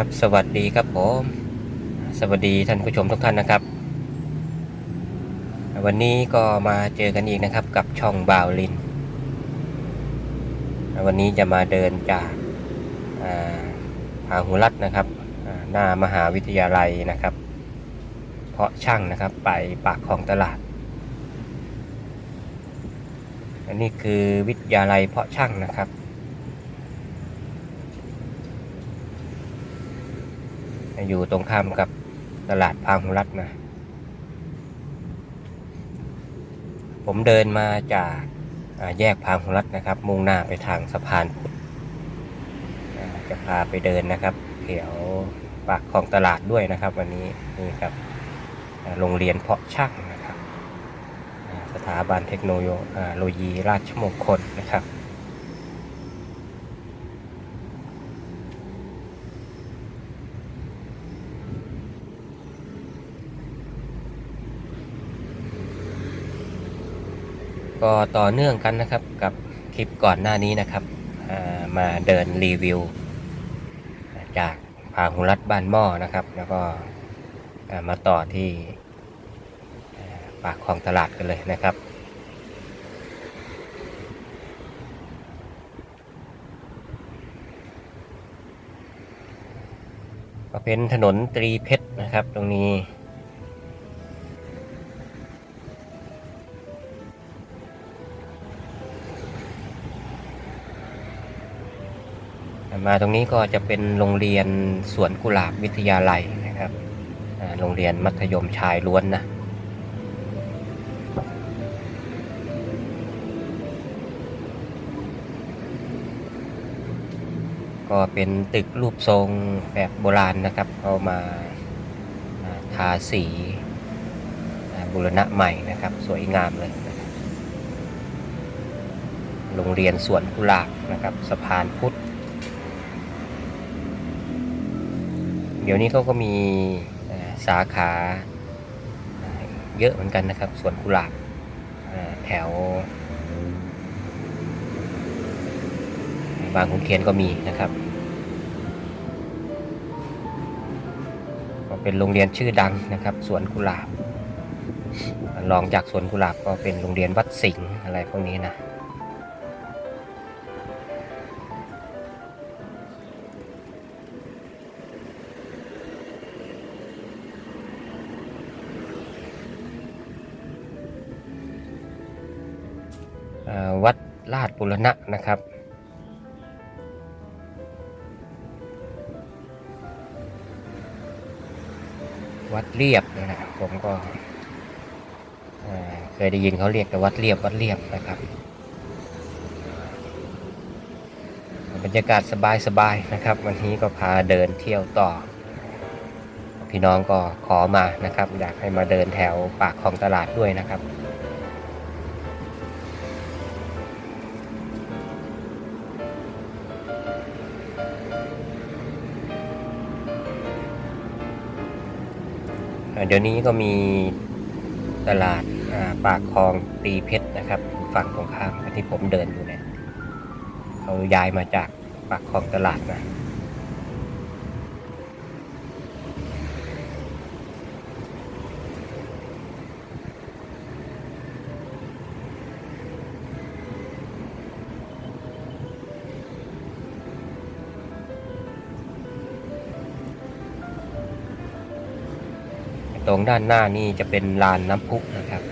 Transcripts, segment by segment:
ครับ สวัสดีครับผม สวัสดีท่านผู้ชมทุกท่านนะครับ วันนี้ก็มาเจอกันอีกนะครับกับช่องบ่าวลิน วันนี้จะมาเดินจากอ่าหุรัตนะครับ หน้ามหาวิทยาลัยนะครับ เพาะช่างนะครับไปปากคลองตลาด อันนี้คือวิทยาลัยเพาะช่างนะครับ อยู่ตรงข้ามกับตลาดพาหุรัตน์นะผมเดินมาจากแยกพาหุรัตน์นะครับ มุ่งหน้าไปทางสะพานพุทธจะพาไปเดินนะครับแถวปากคลองตลาดด้วยนะครับ วันนี้นี่ครับโรงเรียนเพาะช่างนะครับ สถาบันเทคโนโลยีราชมงคลนะครับ ก็ต่อเนื่องกันนะครับกับคลิปก่อนหน้านี้นะครับามาเดินรีวิว จากพาหุรัตบ้านหม้อนะครับ แล้วก็ามาต่อที่ปากคลองตลาดกันเลยนะครับ ก็เป็นถนนตรีเพชรนะครับตรงนี้ มาตรงนี้ก็จะเป็นโรงเรียนสวนกุหลาบวิทยาลัยนะครับโรงเรียนมัธยมชายล้วนนะก็เป็นตึกรูปทรงแบบโบราณนะครับเอามาทาสีบูรณะใหม่นะครับ สวยงามเลยโรงเรียนสวนกุหลาบนะครับสะพานพุทธ ดี๋ยวนี้เขาก็มีสาขาเยอะเหมือนกันนะครับสวนกุหลาบแถว บางขุนเทียนก็มีนะครับก็เป็นโรงเรียนชื่อดังนะครับ สวนกุหลาบรองจากสวนกุหลาบก็เป็นโรงเรียนวัดสิงห์อะไรพวกนี้นะ วัดลาดบุรณะนะครับ วัดเรียบนะครับผมก็เคยได้ยินเขาเรียกแต่วัดเรียบวัดเรียบนะครับบรรยากาศสบายๆนะครับ วันนี้ก็พาเดินเที่ยวต่อ พี่น้องก็ขอมานะครับ อยากให้มาเดินแถวปากคลองตลาดด้วยนะครับ เดี๋ยวนี้ก็มีตลาดปากคลองตีเพชรนะครับฝั่งตรงข้ามที่ผมเดินอยู่เนี่ยเขาย้ายมาจากปากคลองตลาดนะ ตรงด้านหน้านี่จะเป็นลานน้ำพุนะครับ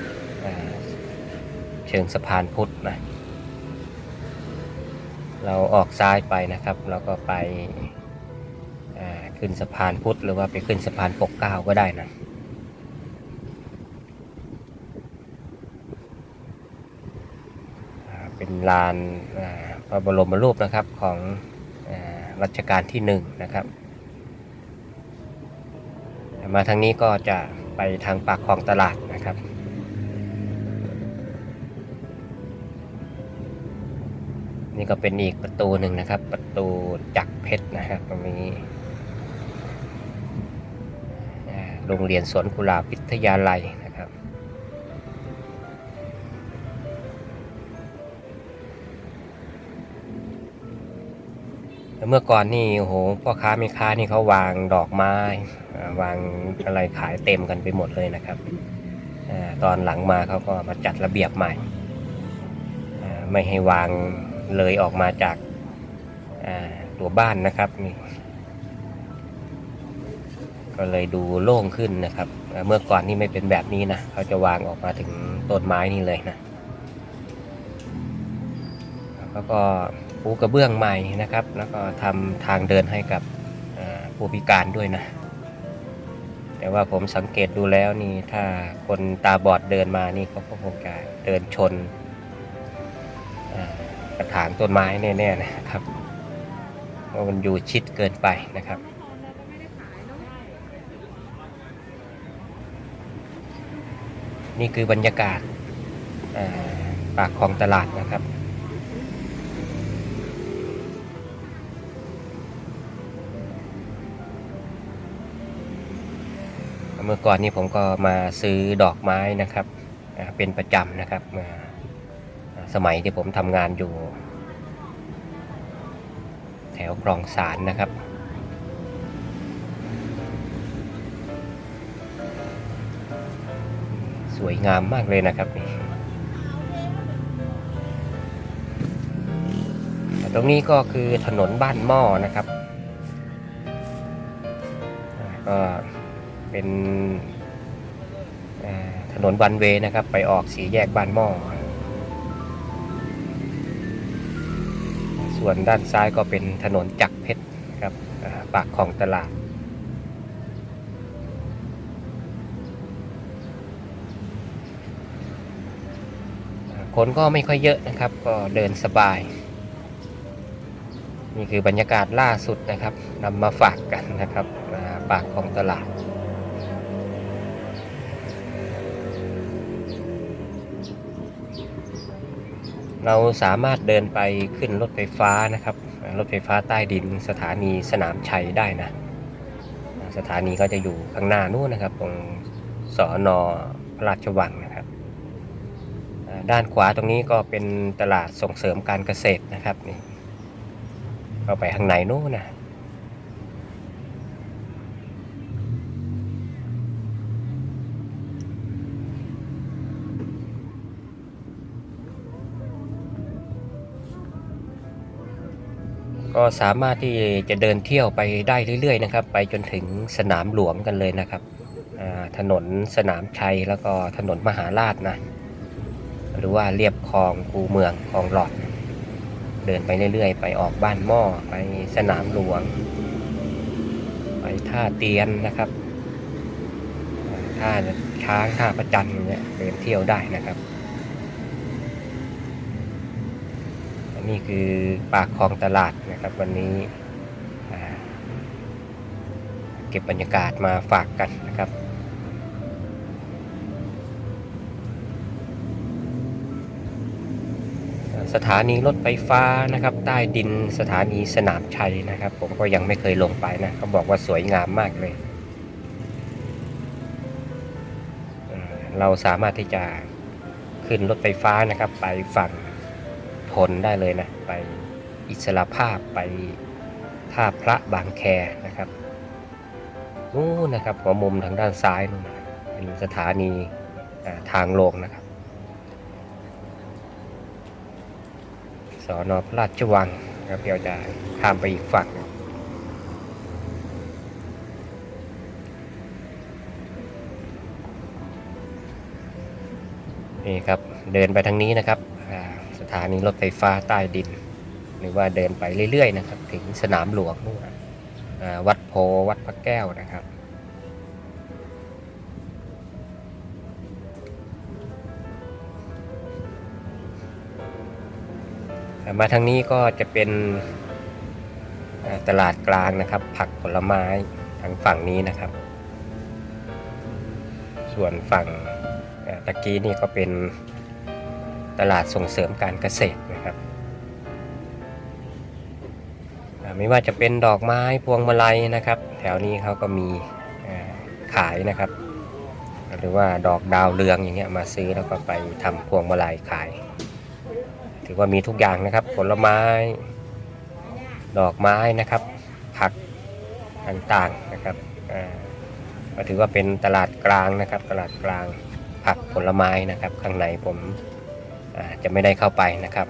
เชิงสะพานพุทธนะเราออกซ้ายไปนะครับ เราก็ไปขึ้นสะพานพุทธหรือว่าไปขึ้นสะพานปกเก้าก็ได้นะเป็นลานพระบรมรูปนะครับของอรัชกาลที่หนึ่งนะครับ มาทางนี้ก็จะไปทางปากคลองตลาดนะครับ นี่ก็เป็นอีกประตูหนึ่งนะครับ ประตูจักเพชรนะครับตรงนี้โรงเรียนสวนกุหลาบวิทยาลัย เมื่อก่อนนี่โอ้โหพ่อค้าแม่ค้านี่เขาวางดอกไม้วางอะไรขายเต็มกันไปหมดเลยนะครับอตอนหลังมาเขาก็มาจัดระเบียบใหม่ ไม่ให้วางเลยออกมาจากตัวบ้านนะครับนี่ก็เลยดูโล่งขึ้นนะครับ เมื่อก่อนนี่ไม่เป็นแบบนี้นะเขาจะวางออกมาถึงต้นไม้นี่เลยนะแล้วก็ ปูกระเบื้องใหม่นะครับ แล้วก็ทำทางเดินให้กับผู้พิการด้วยนะ แต่ว่าผมสังเกตดูแล้วนี่ถ้าคนตาบอดเดินมานี่เขาก็คงจะเดินชนกระถางต้นไม้แน่ๆนะครับเพราะมันอยู่ชิดเกินไปนะครับนี่คือบรรยากาศปากคลองตลาดนะครับ เมื่อก่อนนี้ผมก็มาซื้อดอกไม้นะครับเป็นประจำนะครับมาสมัยที่ผมทำงานอยู่ แถวคลองสารนะครับ สวยงามมากเลยนะครับนี่ตรงนี้ก็คือถนนบ้านหม้อนะครับก็ เป็นถนนวันเวนะครับ ไปออกสีแยกบ้านหม้อ ส่วนด้านซ้ายก็เป็นถนนจักรเพชรครับปากคลองตลาด คนก็ไม่ค่อยเยอะนะครับ ก็เดินสบาย นี่คือบรรยากาศล่าสุดนะครับนำมาฝากกันนะครับปากคลองตลาด เราสามารถเดินไปขึ้นรถไฟฟ้านะครับ รถไฟฟ้าใต้ดินสถานีสนามชัยได้นะ สถานีก็จะอยู่ข้างหน้านู้นนะครับ ตรงสอนอพระราชวังนะครับ ด้านขวาตรงนี้ก็เป็นตลาดส่งเสริมการเกษตรนะครับนี่เข้าไปข้างในนู้นนะ ก็สามารถที่จะเดินเที่ยวไปได้เรื่อยๆนะครับ ไปจนถึงสนามหลวงกันเลยนะครับถนนสนามชัยแล้วก็ถนนมหาราชนะหรือว่าเรียบคลองคูเมืองคลองหลอด เดินไปเรื่อยๆ ไปออกบ้านหม้อไปสนามหลวง ไปท่าเตียนนะครับท่าช้างท่าประจันเนี่ยเดินเที่ยวได้นะครับ นี่คือปากคลองตลาดนะครับ วันนี้เก็บบรรยากาศมาฝากกันนะครับสถานีรถไฟฟ้านะครับ ใต้ดินสถานีสนามชัยนะครับ ผมก็ยังไม่เคยลงไปนะเขาบอกว่าสวยงามมากเลย เราสามารถที่จะขึ้นรถไฟฟ้านะครับ ไปฝั่ง ทนได้เลยนะ ไปอิสระภาพไปท่าพระบางแคนะครับนู่นนะครับหัวมุมทางด้านซ้ายนู่นเป็นสถานีทางลงนะครับสอนอพระราชวังนะครับเดี๋ยวจะข้ามไปอีกฝั่งนี่ครับเดินไปทางนี้นะครับ ถานีรถไฟฟ้าใต้ดิน หรือว่าเดินไปเรื่อยๆนะครับ ถึงสนามหลวงนู่นนะวัดโพวัดพระแก้วนะครับ มาทางนี้ก็จะเป็นตลาดกลางนะครับ ผักผลไม้ทางฝั่งนี้นะครับ ส่วนฝั่งตะกี้นี่ก็เป็น ตลาดส่งเสริมการเกษตรนะครับไม่ว่าจะเป็นดอกไม้พวงมาลัยนะครับ แถวนี้เขาก็มีขายนะครับ หรือว่าดอกดาวเรืองอย่างเงี้ยมาซื้อแล้วก็ไปทำพวงมาลัยขาย ถือว่ามีทุกอย่างนะครับ ผลไม้ ดอกไม้นะครับ ผักต่างๆนะครับก็ถือว่าเป็นตลาดกลางนะครับ ตลาดกลางผักผลไม้นะครับ ข้างในผม จะไม่ได้เข้าไปนะครับ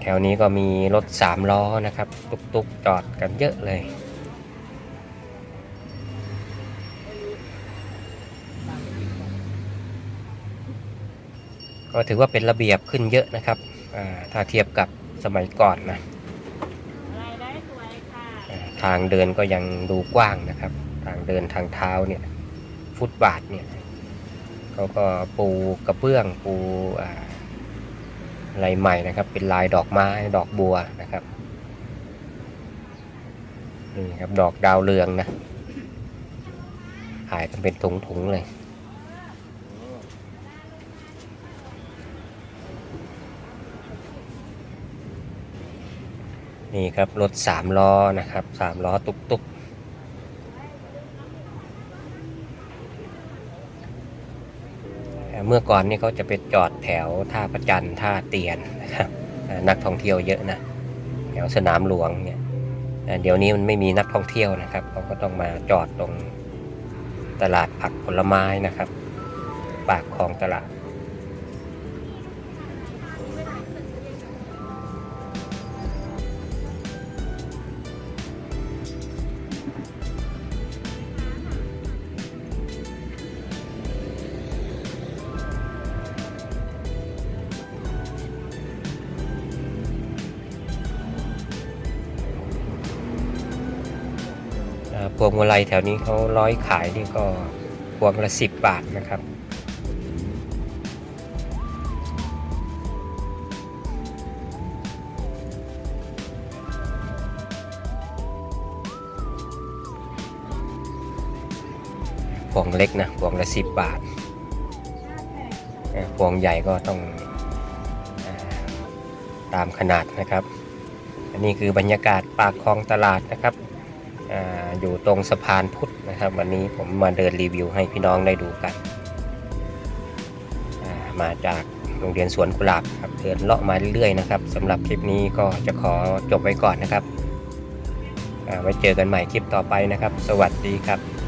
แถวนี้ก็มีรถสามล้อนะครับ ตุกๆจอดกันเยอะเลยก็ถือว่าเป็นระเบียบขึ้นเยอะนะครับอ่าถ้าเทียบกับสมัยก่อนนะรายได้สวยค่ะอ่าทางเดินก็ยังดูกว้างนะครับทางเดินทางเท้าเนี่ยฟุตบาทเนี่ยเขาก็ปูกระเบื้องปูอ่าอะไรใหม่นะครับ เป็นลายดอกไม้ดอกบัวนะครับนี่ครับดอกดาวเรืองนะขายกันเป็นถุงๆเลยนี่ครับรถสามล้อนะครับสามล้อตุกตุก เมื่อก่อนนี่เขาจะไปจอดแถวท่าประจันท่าเตียนนะครับนักท่องเที่ยวเยอะนะแถวสนามหลวงเนี่ยเดี๋ยวนี้มันไม่มีนักท่องเที่ยวนะครับเขาก็ต้องมาจอดตรงตลาดผักผลไม้นะครับ ปากคลองตลาด พวงมาลัยแถวนี้เขาร้อยขายนี่ก็พวงละสิบบาทนะครับพวงเล็กนะพวงละสิบบาทเอ่อพวงใหญ่ก็ต้องตามขนาดนะครับ อันนี้คือบรรยากาศปากคลองตลาดนะครับ อยู่ตรงสะพานพุทธนะครับ วันนี้ผมมาเดินรีวิวให้พี่น้องได้ดูกัน มาจากโรงเรียนสวนกุหลาบครับเดินเลาะมาเรื่อยๆนะครับสำหรับคลิปนี้ก็จะขอจบไว้ก่อนนะครับอ่าไว้เจอกันใหม่คลิปต่อไปนะครับ สวัสดีครับ